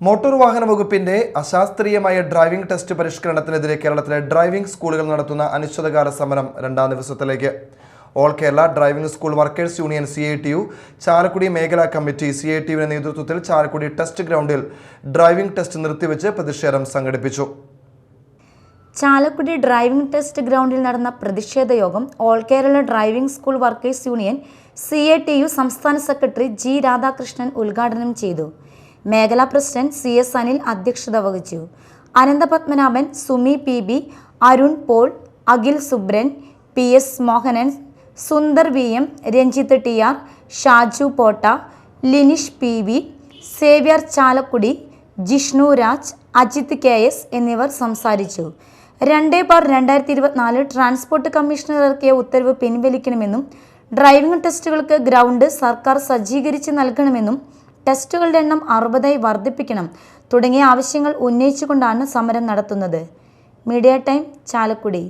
Motor വാഹന വകുപ്പിന്റെ അശാസ്ത്രീയമായ ഡ്രൈവിംഗ് ടെസ്റ്റ് പരിഷ്കരണത്തിനെതിരെ കേരളത്തിലെ ഡ്രൈവിംഗ് സ്കൂളുകൾ നടത്തുന്ന അനിശ്ചിതകാല സമരം രണ്ടാം ദിവസത്തിലേക്ക്. All Kerala driving school workers union C I T U Chalakudy മേഖലാ കമ്മിറ്റി സി ഐ ടി യുവിന്റെ നേതൃത്വത്തിൽ ചാലക്കുടി ടെസ്റ്റ് ഗ്രൗണ്ടിൽ ഡ്രൈവിംഗ് ടെസ്റ്റ് നിർത്തിവെച്ച് പ്രതിഷേധം സംഘടിപ്പിച്ചു. ചാലക്കുടി ഡ്രൈവിംഗ് ടെസ്റ്റ് ഗ്രൗണ്ടിൽ നടന്ന പ്രതിഷേധ യോഗം all Kerala driving school workers union C T U സംസ്ഥാന സെക്രട്ടറി ജി രാധാകൃഷ്ണൻ ഉദ്ഘാടനം ചെയ്തു. മേഖലാ പ്രസിഡന്റ് സി എസ് അനിൽ അധ്യക്ഷത വഹിച്ചു. Ananthapadmanabhan Sumi P B Arun Paul Akhil Subran P S Mohanan Sundar V M Ranjith T R Shaju Potta Linish P V Xavier Chalakudy Jishnu Raj Ajith K S എന്നിവർ സംസാരിച്ചു. രണ്ട് bar രണ്ടായിരത്തി ഇരുപത്തിനാല് transport commissioner ഇറക്കിയ ഉത്തരവ് പിൻവലിക്കണമെന്നും driving ടെസ്റ്റുകൾക്ക് ground സർക്കാർ സജ്ജീകരിച്ച് നൽകണമെന്നും ടെസ്റ്റുകളുടെ എണ്ണം അറുപതായി വർദ്ധിപ്പിക്കണം തുടങ്ങിയ ആവശ്യങ്ങൾ ഉന്നയിച്ചുകൊണ്ടാണ് സമരം നടത്തുന്നത്. Media time Chalakudy.